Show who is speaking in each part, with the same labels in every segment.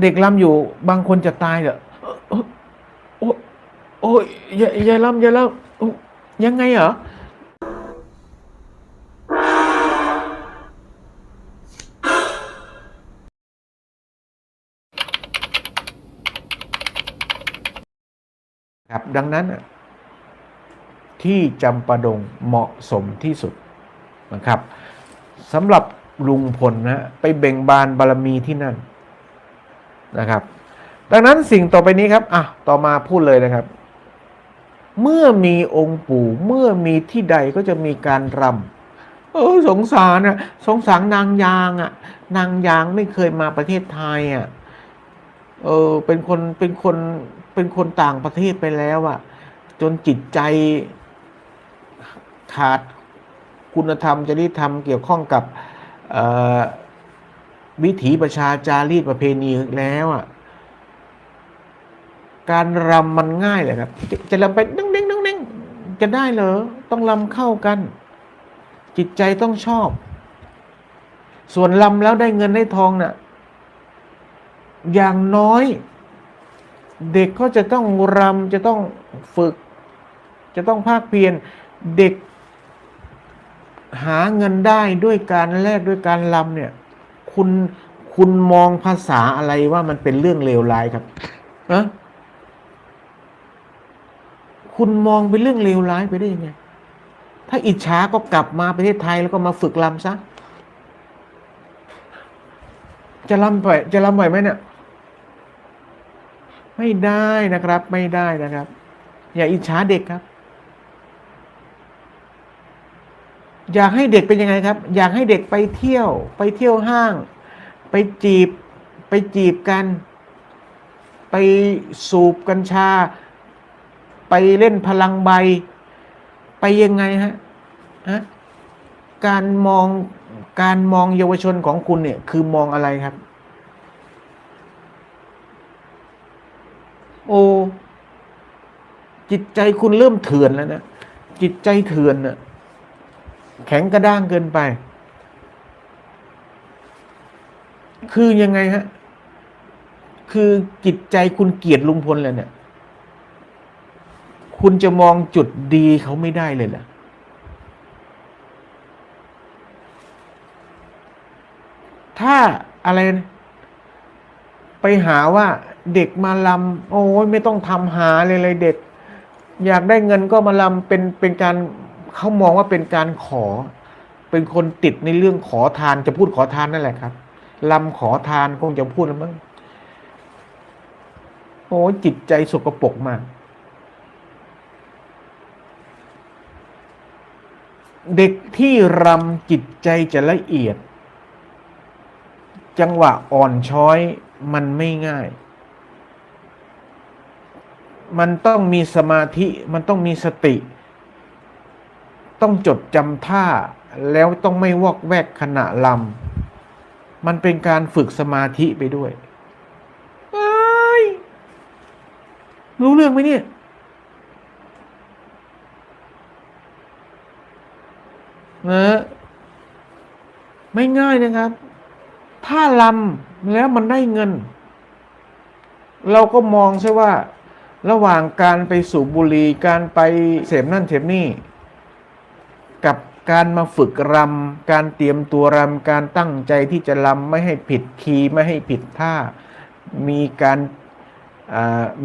Speaker 1: เด็กลำอยู่บางคนจะตายเหรอเออโอ้โอ้ยอย่าอย่าลำอย่าลำยังไงเหรอครับดังนั้นที่จำปาดงเหมาะสมที่สุดนะครับสำหรับลุงพลนะไปเบ่งบานบารมีที่นั่น นะครับ ดังนั้นสิ่งต่อไปนี้ครับอะต่อมาพูดเลยนะครับ เมื่อมีองค์ปู่ เมื่อมีที่ใดก็จะมีการรำเออสงสารนะสงสารนางยางอะ่ะ นางยางไม่เคยมาประเทศไทยอะเออเป็นคนเป็นคนเป็นคนต่างประเทศไปแล้วอะจนจิตใจขาดคุณธรรมจริยธรรมเกี่ยวข้องกับเอ่อ วิถีประชาจารีตประเพณีแล้วอะการรำมันง่ายเลยครับ จะจะรำไปดึงเดึงดึงดึงจะได้เหรอต้องรำเข้ากัน จิตใจต้องชอบ ส่วนรำแล้วได้เงินได้ทองน่ะอย่างน้อย เด็กก็จะต้องรำจะต้องฝึก จะต้องภาคเพียรเด็กหาเงินได้ด้วยการแลกด้วยการรำเนี่ย คุณคุณมองภาษาอะไรว่ามันเป็นเรื่องเลวร้ายครับนะคุณมองเป็นเรื่องเลวร้ายไปได้ยังไง ถ้าอิจฉาก็กลับมาประเทศไทยแล้วก็มาฝึกรำซะ จะรำไปจะรำไหวไหมเนี่ย ไม่ได้นะครับ ไม่ได้นะครับ อย่าอิจฉาเด็กครับ อยากให้เด็กเป็นยังไงครับ อยากให้เด็กไปเที่ยว ไปเที่ยวห้าง ไปจีบ ไปจีบกัน ไปสูบกัญชา ไปเล่นพลังใบ ไปยังไงฮะฮะการมองการมองเยาวชนของคุณเนี่ย คือมองอะไรครับ โอ้จิตใจคุณเริ่มเถื่อนแล้วนะจิตใจเถื่อนน่ะ แข็งกระด้างเกินไป คือยังไงฮะ คือจิตใจคุณเกลียดลุงพลเลยเนี่ย คุณจะมองจุดดีเขาไม่ได้เลยเหรอถ้าอะไรนะไปหาว่าเด็กมาลำโอ้ยไม่ต้องทำหาเลยเลยเด็ก อยากได้เงินก็มาลำเป็นเป็นการ เขามองว่าเป็นการขอ เป็นคนติดในเรื่องขอทานจะพูดขอทานนั่นแหละครับลำขอทานคงจะพูดแล้วมั้งโอ้จิตใจสกปรกมาก เด็กที่รำจิตใจจะละเอียด จังหวะอ่อนช้อยมันไม่ง่าย มันต้องมีสมาธิ มันต้องมีสติ ต้องจดจำท่าแล้วต้องไม่วอกแวกขณะลำมันเป็นการฝึกสมาธิไปด้วยเอ้รู้เรื่องไหมเนี่ย นะไม่ง่ายนะครับ ถ้าลำแล้วมันได้เงิน เราก็มองใช่ว่า ระหว่างการไปสูบบุหรี่การไปเสพนั่นเสพนี่ กับการมาฝึกรำการเตรียมตัวรำการตั้งใจที่จะรำไม่ให้ผิดคีย์ไม่ให้ผิดท่า มีการ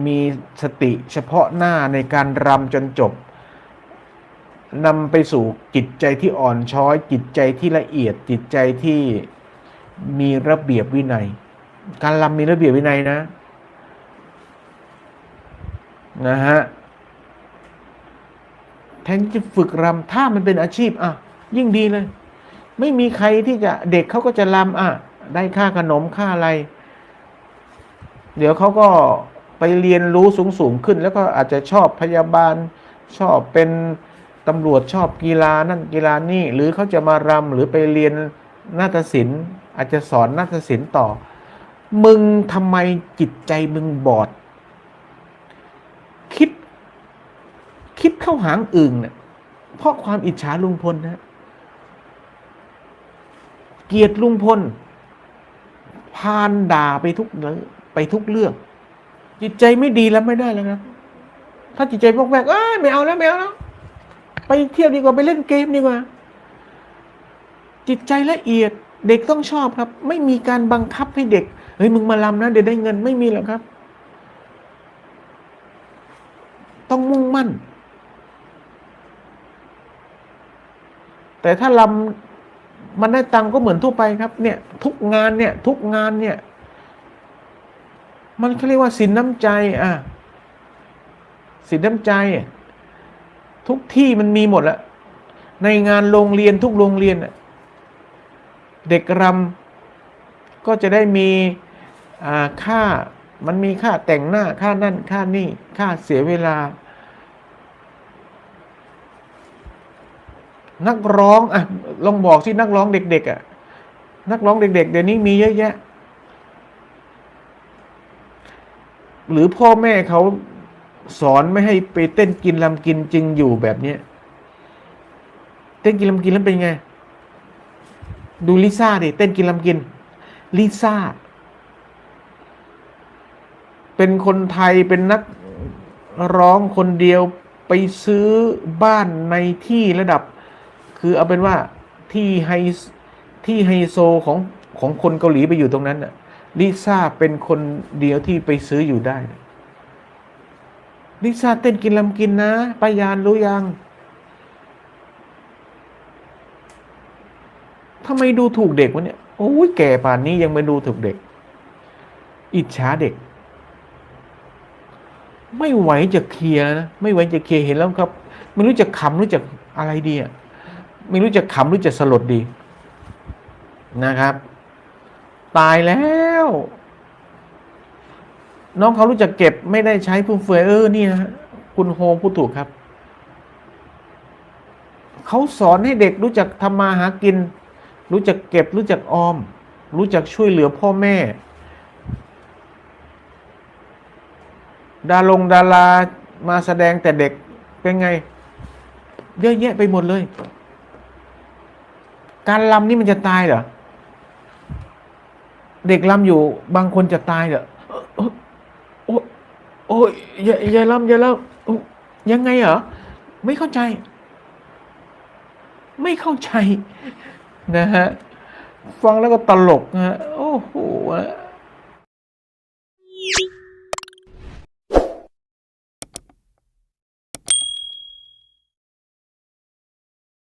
Speaker 1: มีสติเฉพาะหน้าในการรำจนจบนำไปสู่จิตใจที่อ่อนช้อย จิตใจที่ละเอียดจิตใจที่มีระเบียบวินัย การรำมีระเบียบวินัยนะนะฮะ แทนที่จะฝึกรำถ้ามันเป็นอาชีพอะยิ่งดีเลย ไม่มีใครที่จะเด็กเขาก็จะรำอะ ได้ค่าขนมค่าอะไร เดี๋ยวเขาก็ไปเรียนรู้สูงสูงๆขึ้น แล้วก็อาจจะชอบพยาบาล ชอบเป็นตำรวจชอบกีฬานั่นกีฬานี่ หรือเขาจะมารำหรือไปเรียนนาฏศิลป์อาจจะสอนนาฏศิลป์ต่อ มึงทำไมจิตใจมึงบอด คิด คิดเข้าหางอึ่งเนี่ยเพราะความอิจฉาลุงพลนะ เกียดลุงพลพานด่าไปทุกไปทุกเรื่อง จิตใจไม่ดีแล้วไม่ได้แล้วครับถ้าจิตใจพวกแวกเอ้ยไม่เอาแล้วไม่เอาแล้วไปเที่ยวดีกว่าไปเล่นเกมดีกว่า จิตใจละเอียดเด็กต้องชอบครับ ไม่มีการบังคับให้เด็กเฮ้ยมึงมาลำนะเดี๋ยวได้เงินไม่มีหรอกครับ ต้องมุ่งมั่น แต่ถ้าลำมันได้ตังก็เหมือนทั่วไปครับ เนี่ยทุกงานเนี่ยทุกงานเนี่ย มันเขาเรียกว่าสินน้ำใจอะสินน้ำใจ ทุกที่มันมีหมดล้วในงานโรงเรียนทุกโรงเรียนเด็กรำก็จะได้มีค่ามันมีค่าแต่งหน้าค่านั่นค่านี่ค่าเสียเวลา นักร้องอะลองบอกสินักร้องเด็ก ๆอะนักร้องเด็ก ๆ เดี๋ยวนี้มีเยอะแยะ หรือพ่อแม่เขาสอนไม่ให้ไปเต้นกินลำกินจริงอยู่แบบเนี้ยเต้นกินลำกินแล้วเป็นไง ดูลิซ่าดิเต้นกินลำกินลิซ่าเป็นคนไทยเป็นนักร้องคนเดียวไปซื้อบ้านในที่ระดับ คือเอาเป็นว่าที่ไฮที่ไฮโซของของคนเกาหลีไปอยู่ตรงนั้นน่ะลิซ่าเป็นคนเดียวที่ไปซื้ออยู่ได้ลิซ่าเต้นกินลำกินนะปายานรู้ยังทำไมดูถูกเด็กวะเนี่ยโอ้ยแก่ป่านนี้ยังไม่ดูถูกเด็ก อิจฉาเด็ก ไม่ไหวจะเคลียร์นะ ไม่ไหวจะเคลียร์เห็นแล้วครับ ไม่รู้จะขำรือจะอะไรดีอะ ไม่รู้จะขำหรือจะสลดดีนะครับ ตายแล้ว น้องเขารู้จักเก็บไม่ได้ใช้ฟุ่มเฟือยเออนี่นะฮะคุณโฮมพูดถูกครับ เขาสอนให้เด็กรู้จักทำมาหากิน รู้จักเก็บรู้จักออม รู้จักช่วยเหลือพ่อแม่ ดาลงดารามาแสดงแต่เด็กเป็นไง เยอะแยะไปหมดเลย การลำนี่มันจะตายเหรอ เด็กลำอยู่บางคนจะตายเหรอ โอ้โอ้ยอย่าอย่าลำอย่าลำยังไงเหรอ ไม่เข้าใจ ไม่เข้าใจ นะฮะ ฟังแล้วก็ตลกนะฮะ โอ้โห